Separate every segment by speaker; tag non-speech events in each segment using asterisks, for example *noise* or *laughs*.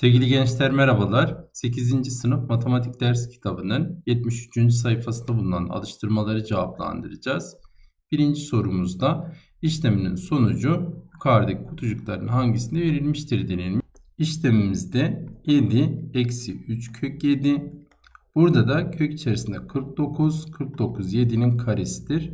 Speaker 1: Sevgili gençler merhabalar. 8. sınıf matematik ders kitabının 73. sayfasında bulunan alıştırmaları cevaplandıracağız. Birinci sorumuzda işleminin sonucu yukarıdaki kutucukların hangisinde verilmiştir denilmiş. İşlemimizde 7 eksi 3 kök 7. Burada da kök içerisinde 49, 49 7'nin karesidir.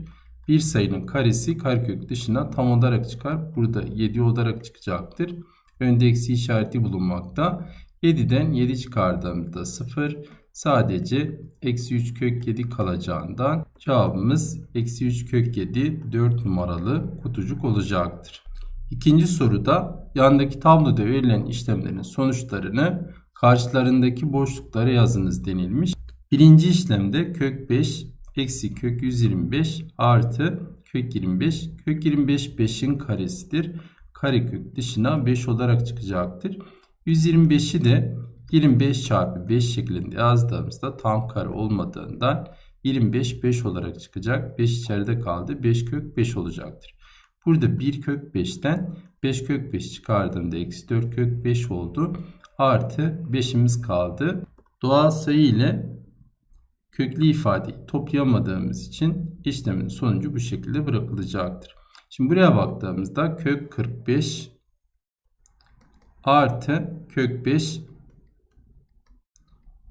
Speaker 1: Bir sayının karesi karekök dışına tam olarak çıkar. Burada 7 olarak çıkacaktır. Önde eksi işareti bulunmakta. 7'den 7 çıkardığımızda 0. Sadece eksi 3 kök 7 kalacağından cevabımız eksi 3 kök 7 4 numaralı kutucuk olacaktır. İkinci soruda yandaki tabloda verilen işlemlerin sonuçlarını karşılarındaki boşluklara yazınız denilmiş. Birinci işlemde kök 5 eksi kök 125 artı kök 25. Kök 25 5'in karesidir karekök dışına 5 olarak çıkacaktır. 125'i de 25 çarpı 5 şeklinde yazdığımızda tam kare olmadığından 25 5 olarak çıkacak. 5 içeride kaldı. 5 kök 5 olacaktır. Burada 1 kök 5'ten 5 kök 5 çıkardığımda eksi 4 kök 5 oldu. Artı 5'imiz kaldı. Doğal sayı ile köklü ifadeyi toplayamadığımız için işlemin sonucu bu şekilde bırakılacaktır. Şimdi buraya baktığımızda kök 45 artı kök 5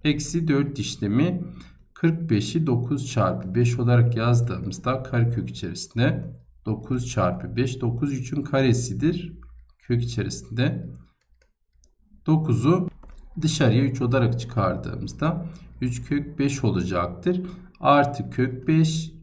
Speaker 1: eksi 4 işlemi 45'i 9 çarpı 5 olarak yazdığımızda karekök içerisinde 9 çarpı 5 9 3'ün karesidir. Kök içerisinde 9'u dışarıya 3 olarak çıkardığımızda 3 kök 5 olacaktır. Artı kök 5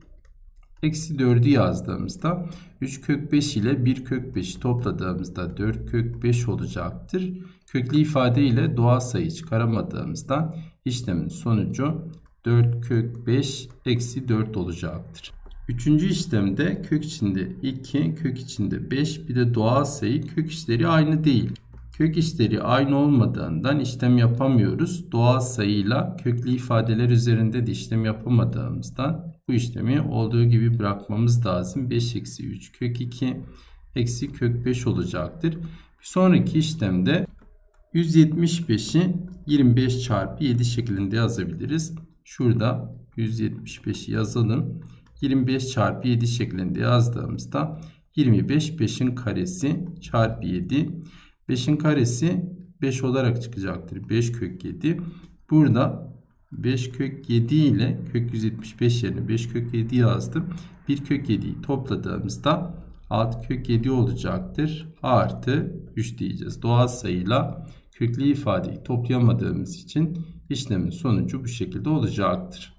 Speaker 1: Eksi 4'ü yazdığımızda 3 kök 5 ile 1 kök 5'i topladığımızda 4 kök 5 olacaktır. Köklü ifade ile doğal sayı çıkaramadığımızda işlemin sonucu 4 kök 5 eksi 4 olacaktır. Üçüncü işlemde kök içinde 2, kök içinde 5 bir de doğal sayı kök işleri aynı değil. Kök işleri aynı olmadığından işlem yapamıyoruz. Doğal sayıyla köklü ifadeler üzerinde de işlem yapamadığımızdan bu işlemi olduğu gibi bırakmamız lazım. 5 eksi 3 kök 2 eksi kök 5 olacaktır. Bir sonraki işlemde 175'i 25 çarpı 7 şeklinde yazabiliriz. Şurada 175'i yazalım. 25 çarpı 7 şeklinde yazdığımızda 25 5'in karesi çarpı 7 5'in karesi 5 olarak çıkacaktır. 5 kök 7. Burada 5 kök 7 ile kök 175 yerine 5 kök 7 yazdım. 1 kök 7'yi topladığımızda 6 kök 7 olacaktır. Artı 3 diyeceğiz. Doğal sayıyla köklü ifadeyi toplayamadığımız için işlemin sonucu bu şekilde olacaktır.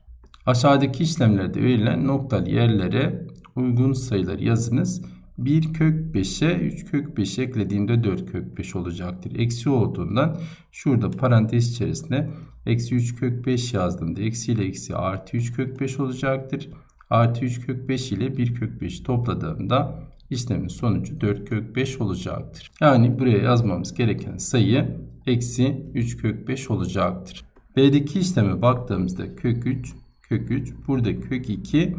Speaker 1: Aşağıdaki işlemlerde verilen noktalı yerlere uygun sayıları yazınız. 1 kök 5'e 3 kök 5 eklediğimde 4 kök 5 olacaktır. Eksi olduğundan şurada parantez içerisinde eksi 3 kök 5 yazdığımda eksi ile eksi artı 3 kök 5 olacaktır. Artı 3 kök 5 ile 1 kök 5 topladığımda işlemin sonucu 4 kök 5 olacaktır. Yani buraya yazmamız gereken sayı eksi 3 kök 5 olacaktır. B'deki işleme baktığımızda kök 3 kök 3 burada kök 2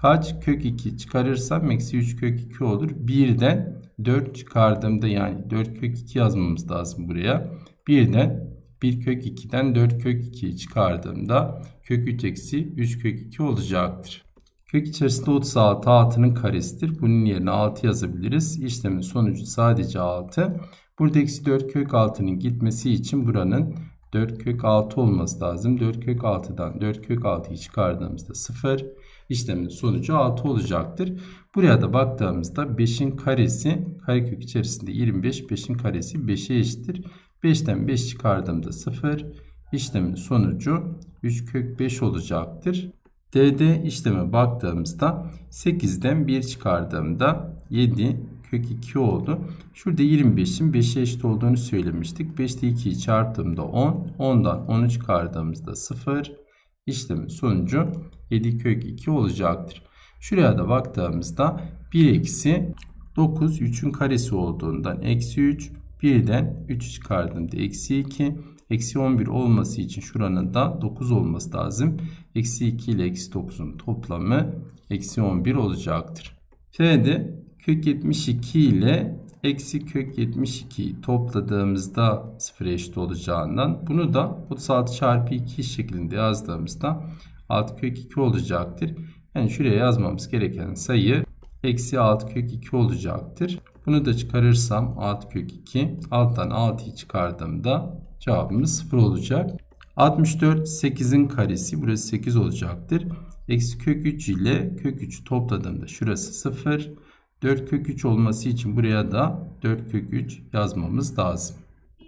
Speaker 1: kaç kök 2 çıkarırsam eksi 3 kök 2 olur. Birden 4 çıkardığımda yani 4 kök 2 yazmamız lazım buraya. Birden 1 kök 2'den 4 kök 2'yi çıkardığımda kök 3 eksi 3 kök 2 olacaktır. Kök içerisinde 36 6'nın karesidir. Bunun yerine 6 yazabiliriz. İşlemin sonucu sadece 6. Burada eksi 4 kök 6'nın gitmesi için buranın 4 kök 6 olması lazım. 4 kök 6'dan 4 kök 6'yı çıkardığımızda 0. İşlemin sonucu 6 olacaktır. Buraya da baktığımızda 5'in karesi karekök içerisinde 25. 5'in karesi 5'e eşittir. 5'ten 5 çıkardığımda 0. İşlemin sonucu 3 kök 5 olacaktır. D'de işleme baktığımızda 8'den 1 çıkardığımda 7 kök 2 oldu. Şurada 25'in 5'e eşit olduğunu söylemiştik. 5 ile 2'yi çarptığımda 10. 10'dan 10'u çıkardığımızda 0. İşlemin sonucu 7 kök 2 olacaktır. Şuraya da baktığımızda 1 eksi 9 3'ün karesi olduğundan eksi 3 1'den 3 çıkardığımda eksi 2 eksi 11 olması için şuranın da 9 olması lazım. Eksi 2 ile eksi 9'un toplamı eksi 11 olacaktır. F'de kök 72 ile eksi kök 72'yi topladığımızda sıfıra eşit olacağından bunu da 36 çarpı 2 şeklinde yazdığımızda 6 kök 2 olacaktır. Yani şuraya yazmamız gereken sayı eksi 6 kök 2 olacaktır. Bunu da çıkarırsam 6 kök 2 alttan 6'yı çıkardığımda cevabımız 0 olacak. 64 8'in karesi burası 8 olacaktır. Eksi kök 3 ile kök 3 topladığımda şurası 0. 4 kök 3 olması için buraya da 4 kök 3 yazmamız lazım.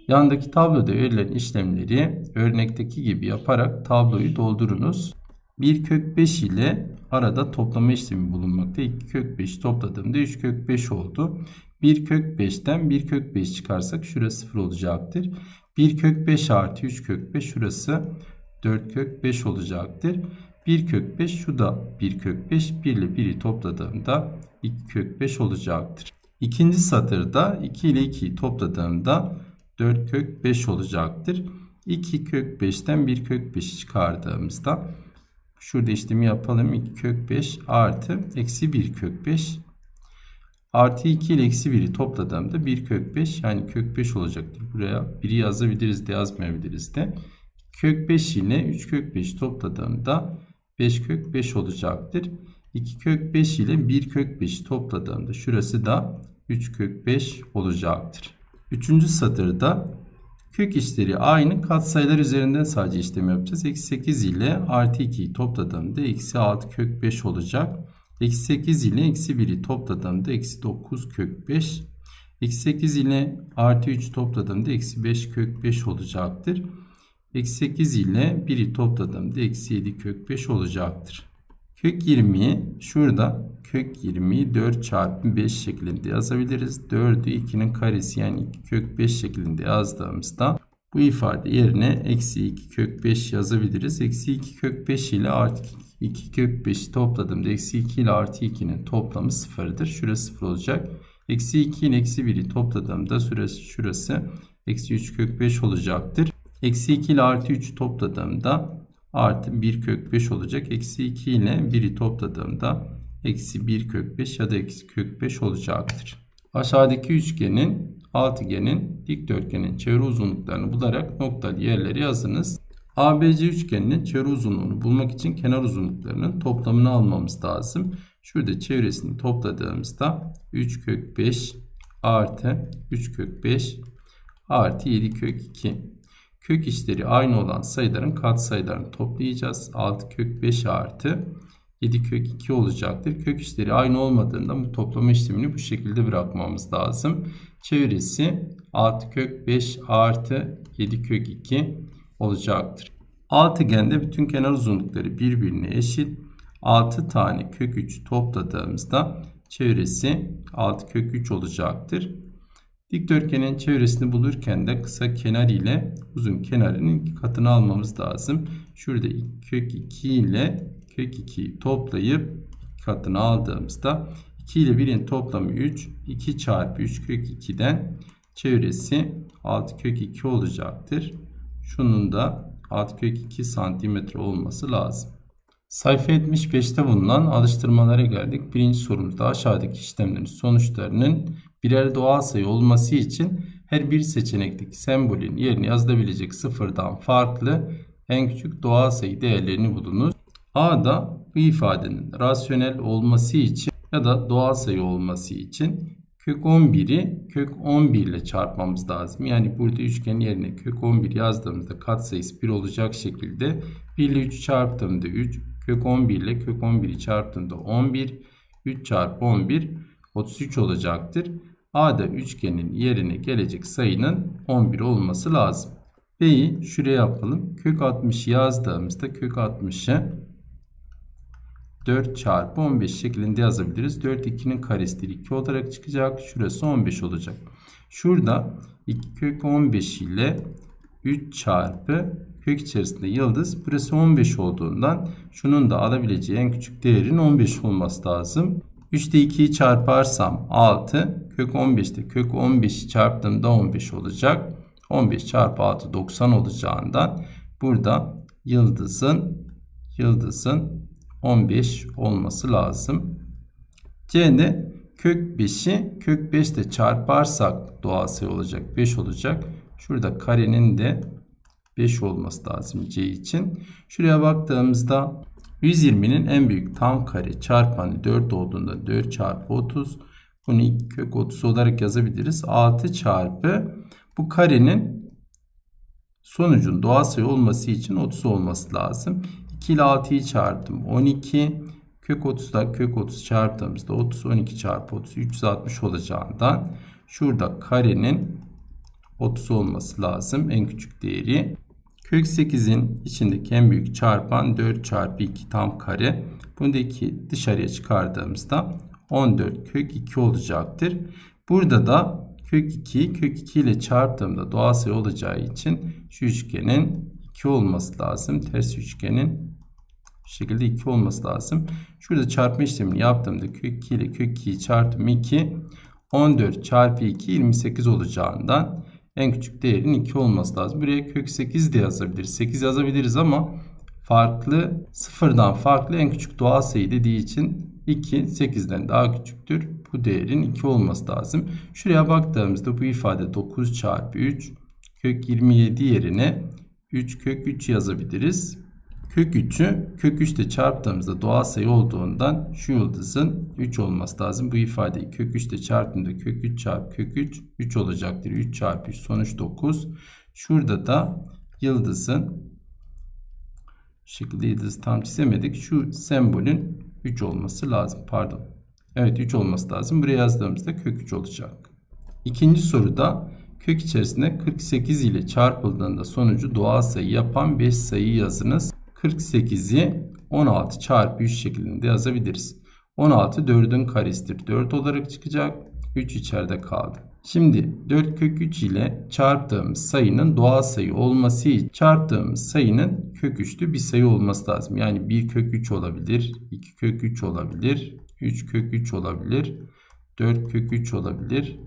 Speaker 1: Yandaki tabloda verilen işlemleri örnekteki gibi yaparak tabloyu doldurunuz. 1 kök 5 ile arada toplama işlemi bulunmakta. 2 kök 5 topladığımda 3 kök 5 oldu. 1 kök 5'ten 1 kök 5 çıkarsak şurası 0 olacaktır. 1 kök 5 artı 3 kök 5 şurası 4 kök 5 olacaktır. 1 kök 5 şu da 1 kök 5 1 ile 1'i topladığımda 2 kök 5 olacaktır. İkinci satırda 2 ile 2'yi topladığımda 4 kök 5 olacaktır. 2 kök 5'ten 1 kök 5'i çıkardığımızda şurada işlemi yapalım. 2 kök 5 artı eksi 1 kök 5 artı 2 ile eksi 1'i topladığımda 1 kök 5 yani kök 5 olacaktır. Buraya 1'i yazabiliriz de yazmayabiliriz de. Kök 5 ile 3 kök 5 topladığımda 5 kök 5 olacaktır. 2 kök 5 ile 1 kök 5 topladığımda şurası da 3 kök 5 olacaktır. Üçüncü satırda kök işleri aynı katsayılar üzerinden sadece işlem yapacağız. Eksi 8 ile artı 2'yi topladığımda eksi 6 kök 5 olacak. Eksi 8 ile eksi 1'i topladığımda eksi 9 kök 5. Eksi 8 ile artı 3 topladığımda eksi 5 kök 5 olacaktır. Eksi 8 ile 1'i topladığımda eksi 7 kök 5 olacaktır. Kök 20'yi şurada kök 20'yi 4 çarpı 5 şeklinde yazabiliriz. 4'ü 2'nin karesi yani 2 kök 5 şeklinde yazdığımızda bu ifade yerine eksi 2 kök 5 yazabiliriz. Eksi 2 kök 5 ile artı 2 kök 5'i topladığımda eksi 2 ile artı 2'nin toplamı sıfırdır. Şurası sıfır olacak. Eksi 2 ile eksi 1'i topladığımda şurası, şurası eksi 3 kök 5 olacaktır. Eksi 2 ile artı 3 topladığımda artı 1 kök 5 olacak. Eksi 2 ile 1'i topladığımda eksi 1 kök 5 ya da eksi kök 5 olacaktır. Aşağıdaki üçgenin, altıgenin, dikdörtgenin çevre uzunluklarını bularak noktalı yerleri yazınız. ABC üçgeninin çevre uzunluğunu bulmak için kenar uzunluklarının toplamını almamız lazım. Şurada çevresini topladığımızda 3 kök 5 artı 3 kök 5 artı 7 kök 2 kök işleri aynı olan sayıların katsayılarını toplayacağız. 6 kök 5 artı 7 kök 2 olacaktır. Kök işleri aynı olmadığında bu toplama işlemini bu şekilde bırakmamız lazım. Çevresi 6 kök 5 artı 7 kök 2 olacaktır. Altıgende bütün kenar uzunlukları birbirine eşit. 6 tane kök 3 topladığımızda çevresi 6 kök 3 olacaktır. Dikdörtgenin çevresini bulurken de kısa kenar ile uzun kenarının katını almamız lazım. Şurada kök 2 ile kök 2'yi toplayıp katını aldığımızda 2 ile 1'in toplamı 3. 2 çarpı 3 kök 2'den çevresi 6 kök 2 olacaktır. Şunun da 6 kök 2 santimetre olması lazım. Sayfa 75'te bulunan alıştırmalara geldik. Birinci sorumuzda aşağıdaki işlemlerin sonuçlarının birer doğal sayı olması için her bir seçenekteki sembolün yerine yazılabilecek sıfırdan farklı en küçük doğal sayı değerlerini bulunuz. A'da bu ifadenin rasyonel olması için ya da doğal sayı olması için kök 11'i kök 11 ile çarpmamız lazım. Yani burada üçgen yerine kök 11 yazdığımızda katsayısı 1 olacak şekilde 1 ile 3 çarptığımda 3 kök 11 ile kök 11'i çarptığımda 11 3 çarpı 11 33 olacaktır. A'da üçgenin yerine gelecek sayının 11 olması lazım. B'yi şuraya yapalım. Kök 60 yazdığımızda kök 60'ı 4 çarpı 15 şeklinde yazabiliriz. 4 2'nin karesidir 2 olarak çıkacak. Şurası 15 olacak. Şurada 2 kök 15 ile 3 çarpı kök içerisinde yıldız. Burası 15 olduğundan şunun da alabileceği en küçük değerin 15 olması lazım. 3 ile 2'yi çarparsam 6. Kök 15'te kök 15'i çarptığımda 15 olacak. 15 çarpı 6 90 olacağından burada yıldızın yıldızın 15 olması lazım. C'de Kök 5'i kök 5 ile çarparsak doğal sayı olacak 5 olacak. Şurada karenin de 5 olması lazım c için. Şuraya baktığımızda 120'nin en büyük tam kare çarpanı 4 olduğunda 4 çarpı 30. Bunu ilk kök 30 olarak yazabiliriz. 6 çarpı bu karenin sonucun doğal sayı olması için 30 olması lazım. 2 ile 6'yı çarptım. 12 kök 30'da kök 30 çarptığımızda 30 12 çarpı 30 360 olacağından şurada karenin 30 olması lazım en küçük değeri. Kök 8'in içindeki en büyük çarpan 4 çarpı 2 tam kare. Bunu da 2 dışarıya çıkardığımızda 14 kök 2 olacaktır. Burada da kök 2 kök 2 ile çarptığımda doğal sayı olacağı için şu üçgenin 2 olması lazım. Ters üçgenin şu şekilde 2 olması lazım. Şurada çarpma işlemini yaptığımda kök 2 ile kök 2'yi çarptım 2. 14 çarpı 2 28 olacağından en küçük değerin 2 olması lazım. Buraya kök 8 de yazabiliriz. 8 yazabiliriz ama farklı sıfırdan farklı en küçük doğal sayı dediği için 2 8'den daha küçüktür. Bu değerin 2 olması lazım. Şuraya baktığımızda bu ifade 9 çarpı 3 kök 27 yerine 3 kök 3 yazabiliriz. Kök 3'ü kök 3 ile çarptığımızda doğal sayı olduğundan şu yıldızın 3 olması lazım. Bu ifadeyi kök 3 ile çarptığımda kök 3 çarpı kök 3 3 olacaktır. 3 çarpı 3 sonuç 9. Şurada da yıldızın şekilde yıldızı tam çizemedik. Şu sembolün 3 olması lazım. Pardon. Evet 3 olması lazım. Buraya yazdığımızda kök 3 olacak. İkinci soruda kök içerisinde 48 ile çarpıldığında sonucu doğal sayı yapan 5 sayı yazınız. 48'i 16 çarpı 3 şeklinde yazabiliriz. 16 4'ün karesidir. 4 olarak çıkacak. 3 içeride kaldı. Şimdi 4 kök 3 ile çarptığımız sayının doğal sayı olması için çarptığımız sayının kök 3'lü bir sayı olması lazım. Yani 1 kök 3 olabilir, 2 kök 3 olabilir, 3 kök 3 olabilir, 4 kök 3 olabilir,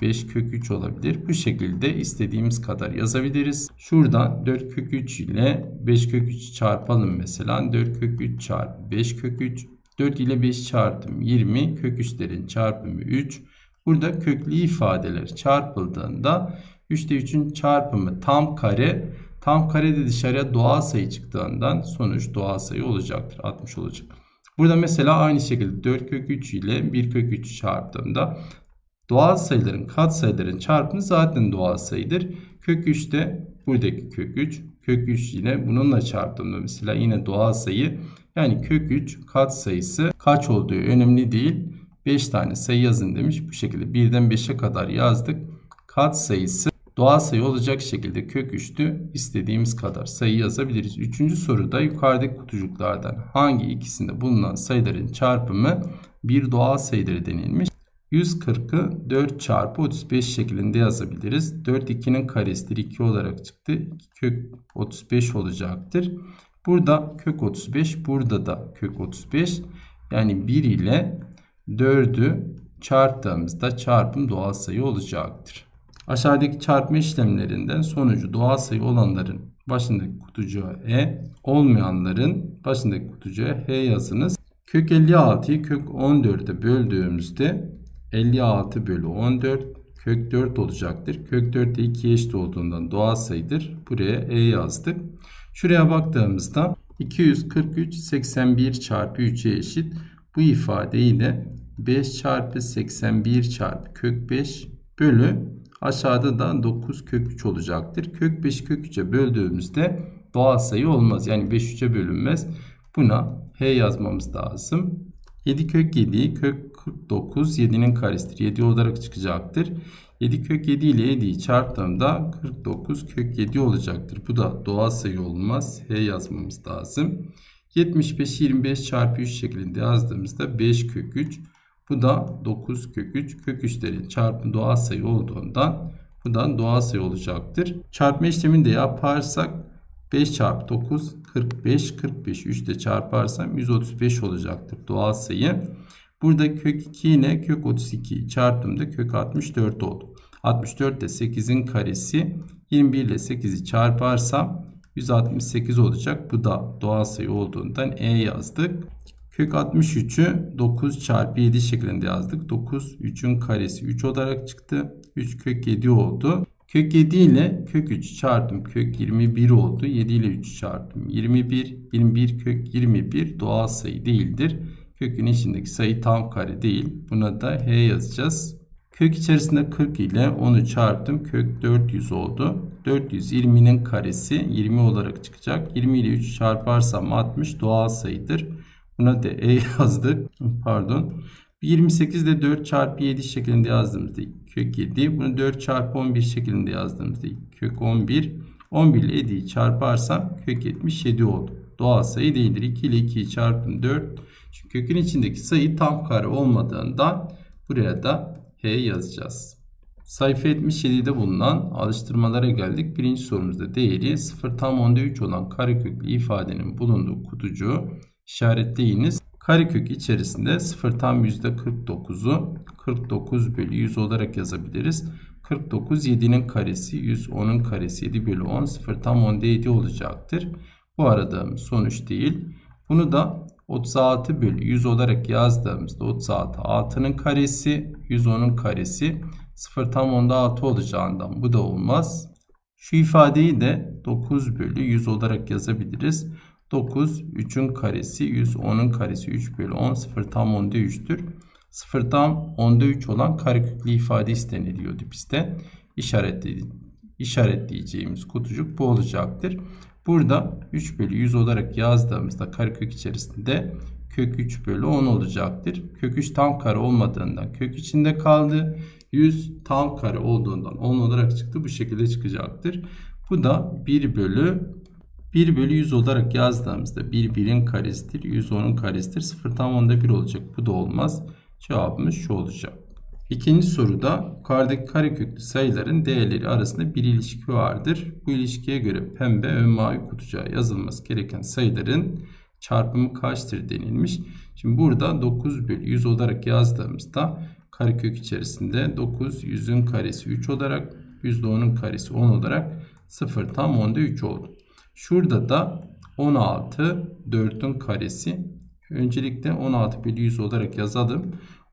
Speaker 1: 5 kök 3 olabilir. Bu şekilde istediğimiz kadar yazabiliriz. Şuradan 4 kök 3 ile 5 kök 3 çarpalım mesela. 4 kök 3 çarpı 5 kök 3. 4 ile 5 çarptım 20 kök 3'lerin çarpımı 3. Burada köklü ifadeler çarpıldığında 3'te 3'ün çarpımı tam kare. Tam karede dışarıya doğal sayı çıktığından sonuç doğal sayı olacaktır. 60 olacak. Burada mesela aynı şekilde 4 kök 3 ile 1 kök 3 çarptığımda doğal sayıların katsayıların çarpımı zaten doğal sayıdır. Kök 3 de buradaki kök 3. Kök 3 yine bununla çarptığımda mesela yine doğal sayı. Yani kök 3 katsayısı kaç olduğu önemli değil. 5 tane sayı yazın demiş. Bu şekilde 1'den 5'e kadar yazdık. Kat sayısı doğal sayı olacak şekilde kök 3'tü. İstediğimiz kadar sayı yazabiliriz. Üçüncü soruda yukarıdaki kutucuklardan hangi ikisinde bulunan sayıların çarpımı bir doğal sayıdır denilmiş. 140'ı 4 çarpı 35 şeklinde yazabiliriz. 4 2'nin karesidir. 2 olarak çıktı. 2 kök 35 olacaktır. Burada kök 35. Burada da kök 35. Yani 1 ile 4'ü çarptığımızda çarpım doğal sayı olacaktır. Aşağıdaki çarpma işlemlerinden sonucu doğal sayı olanların başındaki kutucuğa E, olmayanların başındaki kutucuğa H yazınız. Kök 56'yı kök 14'e böldüğümüzde 56 bölü 14 kök 4 olacaktır. Kök 4 de 2 eşit olduğundan doğal sayıdır. Buraya E yazdık. Şuraya baktığımızda 243 81 çarpı 3'e eşit. Bu ifadeyi de 5 çarpı 81 çarpı kök 5 bölü aşağıda da 9 kök 3 olacaktır. Kök 5 kök 3'e böldüğümüzde doğal sayı olmaz. Yani 5 3'e bölünmez. Buna H yazmamız lazım. 7 kök 7 kök 49 7'nin karesidir. 7 olarak çıkacaktır. 7 kök 7 ile 7'yi çarptığımda 49 kök 7 olacaktır. Bu da doğal sayı olmaz. H yazmamız lazım. 75 25 çarpı 3 şeklinde yazdığımızda 5 kök 3. Bu da 9 kök 3. Kök 3'lerin çarpımı doğal sayı olduğundan bu da doğal sayı olacaktır. Çarpma işlemini de yaparsak 5 çarpı 9 45 45 3 ile çarparsam 135 olacaktır doğal sayı. Burada kök 2 ile kök 32 çarptığımda kök 64 oldu. 64 de 8'in karesi 21 ile 8'i çarparsam 168 olacak. Bu da doğal sayı olduğundan E yazdık. Kök 63'ü 9 çarpı 7 şeklinde yazdık. 9 3'ün karesi 3 olarak çıktı. 3 kök 7 oldu. Kök 7 ile kök 3 çarptım. Kök 21 oldu. 7 ile 3 çarptım. 21. 21 kök 21 doğal sayı değildir. Kökün içindeki sayı tam kare değil. Buna da H yazacağız. Kök içerisinde 40 ile 10'u çarptım. Kök 400 oldu. 420'nin karesi 20 olarak çıkacak. 20 ile 3 çarparsam 60 doğal sayıdır. Buna da E *laughs* yazdık. Pardon. 28 ile 4 çarpı 7 şeklinde yazdığımızda kök 7. Bunu 4 çarpı 11 şeklinde yazdığımızda kök 11. 11 ile 7'yi çarparsam kök 77 oldu. Doğal sayı değildir. 2 ile 2'yi çarpın 4. Çünkü kökün içindeki sayı tam kare olmadığından buraya da H yazacağız. Sayfa 77'de bulunan alıştırmalara geldik. Birinci sorumuzda değeri 0 tam onda 3 olan kareköklü ifadenin bulunduğu kutucuğu işaretleyiniz. Karekök içerisinde 0 tam %49'u 49 bölü 100 olarak yazabiliriz. 49 7'nin karesi 100 10'un karesi 7 bölü 10 0 tam 10'da 7 olacaktır. Bu aradığım sonuç değil. Bunu da 36 bölü 100 olarak yazdığımızda 36 6'nın karesi 110'un karesi 0 tam 10'da 6 olacağından bu da olmaz. Şu ifadeyi de 9 bölü 100 olarak yazabiliriz. 9 3'ün karesi 100 10'un karesi 3 bölü 10 0 tam 10'da 3'tür. 0 tam 10'da 3 olan kareköklü ifade isteniliyordu bizde. İşaretli, işaretleyeceğimiz kutucuk bu olacaktır. Burada 3 bölü 100 olarak yazdığımızda karekök içerisinde kök 3 bölü 10 olacaktır. Kök 3 tam kare olmadığından kök içinde kaldı. 100 tam kare olduğundan 10 olarak çıktı. Bu şekilde çıkacaktır. Bu da 1 bölü 1 bölü 100 olarak yazdığımızda 1 birin karesidir. 100 onun karesidir. 0 tam onda 1 olacak. Bu da olmaz. Cevabımız şu olacak. İkinci soruda yukarıdaki kareköklü sayıların değerleri arasında bir ilişki vardır. Bu ilişkiye göre pembe ve mavi kutucuğa yazılması gereken sayıların çarpımı kaçtır denilmiş. Şimdi burada 9 bölü 100 olarak yazdığımızda karekök içerisinde 9 100'ün karesi 3 olarak 100 de 10'un karesi 10 olarak 0 tam 10'da 3 oldu. Şurada da 16 4'ün karesi. Öncelikle 16 bölü 100 olarak yazalım.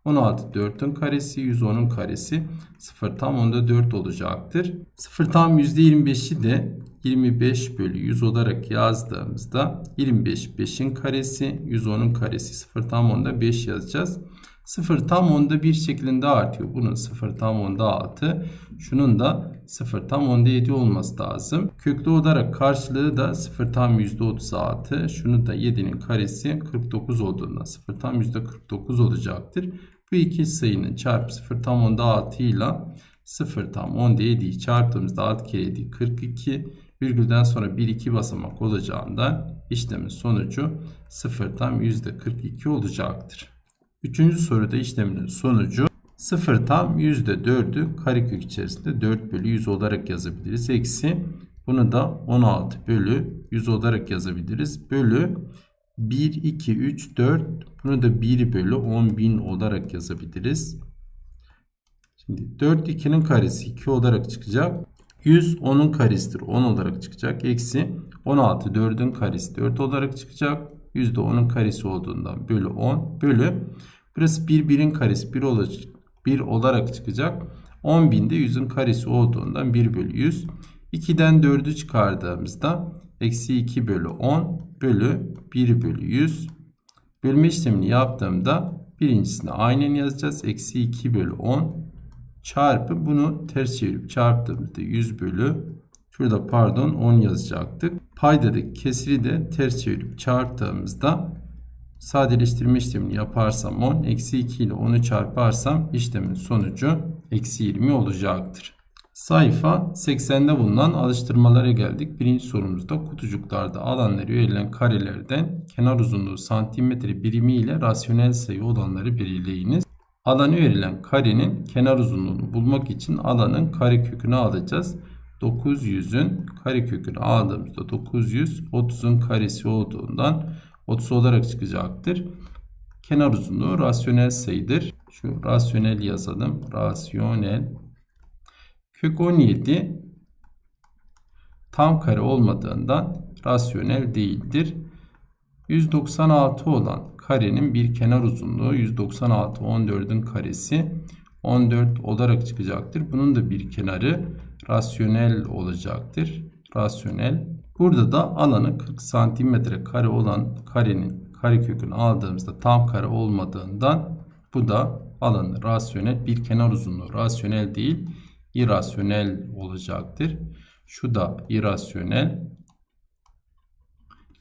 Speaker 1: 16 4'ün karesi 110'un karesi 0 tam onda 4 olacaktır. 0 tam %25'i de 25 bölü 100 olarak yazdığımızda 25 5'in karesi 110'un karesi 0 tam onda 5 yazacağız. 0 tam onda 1 şeklinde artıyor. Bunun 0 tam onda 6. Şunun da 0 tam onda 7 olması lazım. Köklü olarak karşılığı da 0 tam %36. Şunu da 7'nin karesi 49 olduğundan 0 tam %49 olacaktır. Bu iki sayının çarpı 0 tam onda 6 ile 0 tam onda 7'yi çarptığımızda 6 kere 7 42 virgülden sonra 1 2 basamak olacağından işlemin sonucu 0 tam %42 olacaktır. Üçüncü soruda işleminin sonucu 0 tam %4'ü karekök içerisinde 4 bölü 100 olarak yazabiliriz. Eksi bunu da 16 bölü 100 olarak yazabiliriz. Bölü 1, 2, 3, 4 bunu da 1 bölü 10 bin olarak yazabiliriz. Şimdi 4 2'nin karesi 2 olarak çıkacak. 100 10'un karesidir 10 olarak çıkacak. Eksi 16 4'ün karesi 4 olarak çıkacak. Yüzde 10'un karesi olduğundan bölü 10 bölü burası 1 1'in karesi 1 olacak. 1 olarak çıkacak. 10 binde 100'ün karesi olduğundan 1 bölü 100. 2'den 4'ü çıkardığımızda eksi 2 bölü 10 bölü 1 bölü 100. Bölme işlemini yaptığımda birincisini aynen yazacağız. Eksi 2 bölü 10 çarpı bunu ters çevirip çarptığımızda 100 bölü şurada pardon 10 yazacaktık. Paydadaki kesiri de ters çevirip çarptığımızda sadeleştirme işlemini yaparsam 10 eksi 2 ile 10'u çarparsam işlemin sonucu eksi 20 olacaktır. Sayfa 80'de bulunan alıştırmalara geldik. Birinci sorumuzda kutucuklarda alanları verilen karelerden kenar uzunluğu santimetre birimi ile rasyonel sayı olanları belirleyiniz. Alanı verilen karenin kenar uzunluğunu bulmak için alanın karekökünü alacağız. 900'ün karekökünü aldığımızda 900 30'un karesi olduğundan 30 olarak çıkacaktır. Kenar uzunluğu rasyonel sayıdır. Şu rasyonel yazalım. Rasyonel Kök 17 tam kare olmadığından rasyonel değildir. 196 olan karenin bir kenar uzunluğu 196 14'ün karesi 14 olarak çıkacaktır. Bunun da bir kenarı rasyonel olacaktır. Rasyonel. Burada da alanı 40 santimetre kare olan karenin karekökünü aldığımızda tam kare olmadığından bu da alanı rasyonel bir kenar uzunluğu rasyonel değil irasyonel olacaktır. Şu da irasyonel.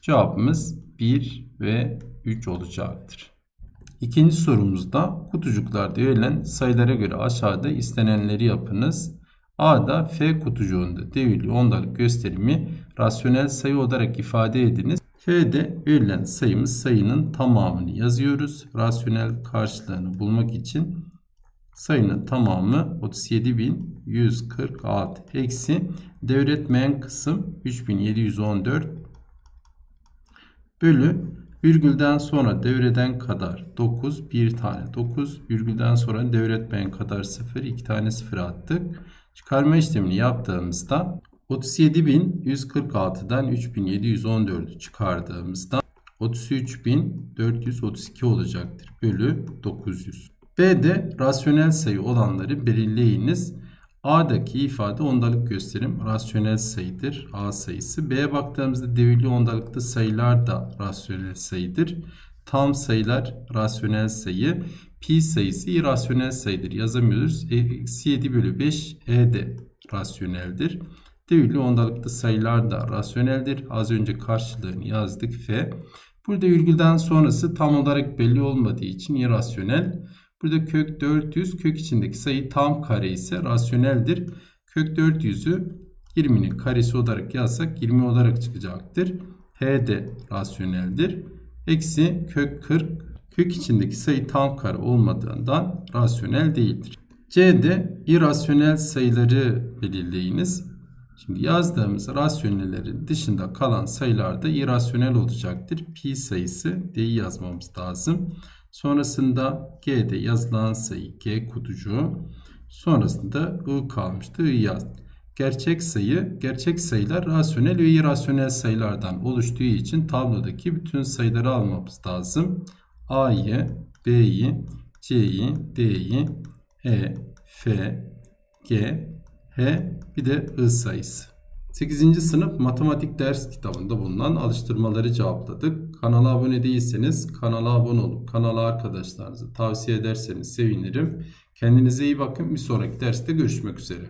Speaker 1: Cevabımız 1 ve 3 olacaktır. İkinci sorumuzda kutucuklarda verilen sayılara göre aşağıda istenenleri yapınız. A'da F kutucuğunda devirli ondalık gösterimi rasyonel sayı olarak ifade ediniz. F'de verilen sayımız sayının tamamını yazıyoruz. Rasyonel karşılığını bulmak için sayının tamamı 37.146 eksi devretmeyen kısım 3714 bölü virgülden sonra devreden kadar 9 bir tane 9 virgülden sonra devretmeyen kadar 0 iki tane 0 attık. Çıkarma işlemini yaptığımızda 37.146'dan 3714'ü çıkardığımızda 33.432 olacaktır. Bölü 900. B'de rasyonel sayı olanları belirleyiniz. A'daki ifade ondalık gösterim rasyonel sayıdır. A sayısı. B'ye baktığımızda devirli ondalıklı sayılar da rasyonel sayıdır. Tam sayılar rasyonel sayı. Pi sayısı irrasyonel sayıdır. Yazamıyoruz. Eksi 7 bölü 5 E de rasyoneldir. Devirli ondalıklı sayılar da rasyoneldir. Az önce karşılığını yazdık F. Burada virgülden sonrası tam olarak belli olmadığı için irrasyonel. Burada kök 400 kök içindeki sayı tam kare ise rasyoneldir. Kök 400'ü 20'nin karesi olarak yazsak 20 olarak çıkacaktır. H de rasyoneldir. Eksi kök 40 kök içindeki sayı tam kare olmadığından rasyonel değildir. C'de irrasyonel sayıları belirleyiniz. Şimdi yazdığımız rasyonellerin dışında kalan sayılar da irrasyonel olacaktır. Pi sayısı D'yi yazmamız lazım. Sonrasında G'de yazılan sayı G kutucuğu. Sonrasında I kalmıştı. I yazdım. Gerçek sayı, gerçek sayılar rasyonel ve irrasyonel sayılardan oluştuğu için tablodaki bütün sayıları almamız lazım. A'yı, B'yi, C'yi, D'yi, E, F, G, H bir de I sayısı. 8. sınıf matematik ders kitabında bulunan alıştırmaları cevapladık. Kanala abone değilseniz kanala abone olup kanala arkadaşlarınızı tavsiye ederseniz sevinirim. Kendinize iyi bakın. Bir sonraki derste görüşmek üzere.